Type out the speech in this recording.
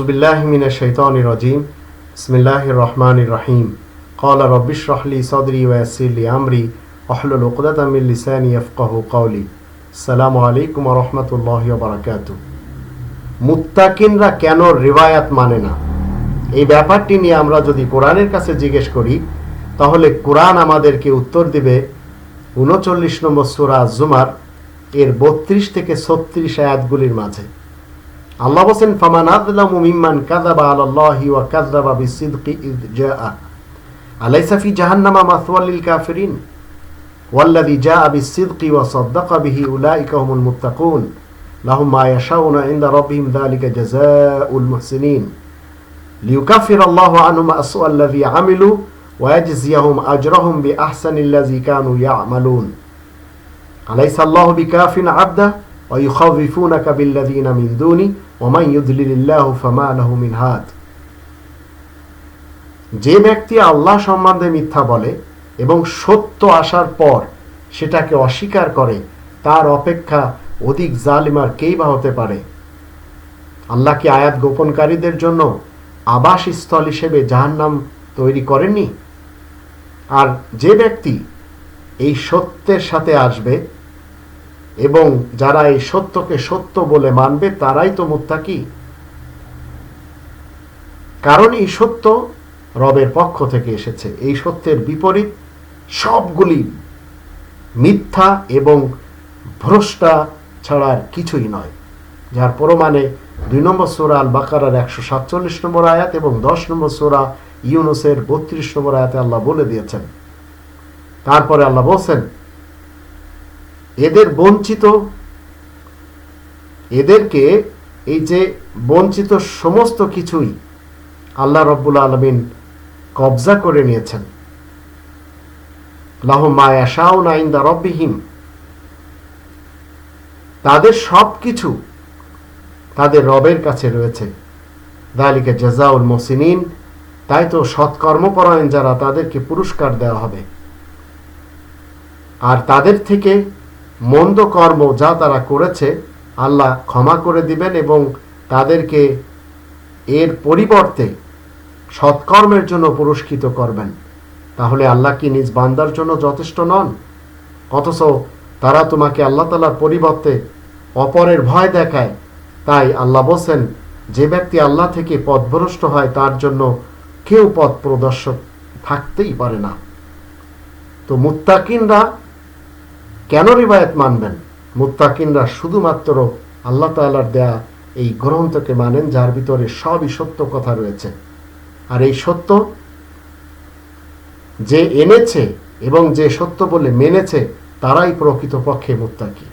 আউজবিল্লাহমিন শৈতন রাজিম। ইসমিল্লাহ রহমান রহিম। কল সদরি আমরি। সালামু আলাইকুম রহমতুল্লাহ মুত্তাকিনরা কেন রিবায়াত মানে না? এই ব্যাপারটি নিয়ে আমরা যদি কোরআনের কাছে জিজ্ঞেস করি, তাহলে কোরআন আমাদেরকে উত্তর দিবে উনচল্লিশ নম্বর সুরা জুমার এর বত্রিশ থেকে ছত্রিশ আয়াতগুলির মাঝে। আল্লাহ বলেন ফামান আযলামু মিম্মান কাযাবা আলাল্লাহি ওয়া কাযাবা বিসিদকি ইয জাআ আলাইসা ফি জাহান্নামা মাসওয়াল লিল কাফিরিন والذي جاء بالصدق وصدق به أولئك هم المتقون لهم ما يشاءون عند ربهم ذلك جزاء المحسنين ليكفر الله عنهم أسوأ الذي عملوا ويجزيهم أجرهم بأحسن الذي كانوا يعملون أليس الله بكاف عبده ويخوفونك بالذين من دوني ومن يضلل الله فما له من هاد যে ব্যক্তি আল্লাহ সম্বন্ধে মিথ্যা বলে এবং সত্য আসার পর সেটাকে অস্বীকার করে তার অপেক্ষা অধিক জালিমার কেই বা হতে পারে আল্লাহ কি আয়াত গোপনকারীদের জন্য আবাসস্থল হিসেবে জাহান্নাম তৈরি করেননি আর যে ব্যক্তি এই সত্যের সাথে আসবে এবং যারা এই সত্যকে সত্য বলে মানবে, তারাই তো মুত্তাকি। কারণ এই সত্য রবের পক্ষ থেকে এসেছে। এই সত্যের বিপরীত সবগুলি মিথ্যা এবং ভ্রষ্টা ছাড়া আর কিছুই নয়। যার প্রমাণে দুই নম্বর সোরা আল বাকারার একশো সাতচল্লিশ নম্বর আয়াত এবং দশ নম্বর সোরা ইউনুসের বত্রিশ নম্বর আয়াতে আল্লাহ বলে দিয়েছেন। তারপরে আল্লাহ বলছেন এদের বঞ্চিত, এদেরকে এই যে বঞ্চিত সমস্ত কিছুই আল্লাহ রব্বুল আলমিন কবজা করে নিয়েছেন। লাহ রব্বিহীম। তাদের সব কিছু তাদের রবের কাছে রয়েছে। দালিকে জাজাউল মসিনিন তাই তো সৎকর্মপরায়ণ যারা তাদেরকে পুরস্কার দেওয়া হবে। আর তাদের থেকে মন্দ কর্ম যা তারা করেছে, আল্লাহ ক্ষমা করে দিবেন এবং তাদেরকে এর পরিবর্তে সৎকর্মের জন্য পুরস্কৃত করবেন। তাহলে আল্লাহ কি নিজ বান্দার জন্য যথেষ্ট নন? অথচ তারা তোমাকে আল্লাহ তালার পরিবর্তে অপরের ভয় দেখায়। তাই আল্লাহ বলছেন, যে ব্যক্তি আল্লাহ থেকে পথভ্রষ্ট হয়, তার জন্য কেউ পথ প্রদর্শক থাকতেই পারে না। তো মুত্তাকিনরা কেন রিবায়ত মানবেন? মুত্তাকিনরা শুধুমাত্র আল্লাহ তাল্লার দেয়া এই গ্রন্থকে মানেন, যার ভিতরে সবই সত্য কথা রয়েছে। আর এই সত্য যে এনেছে এবং যে সত্য বলে মেনেছে, তারাই প্রকৃতপক্ষে মুত্তাকি।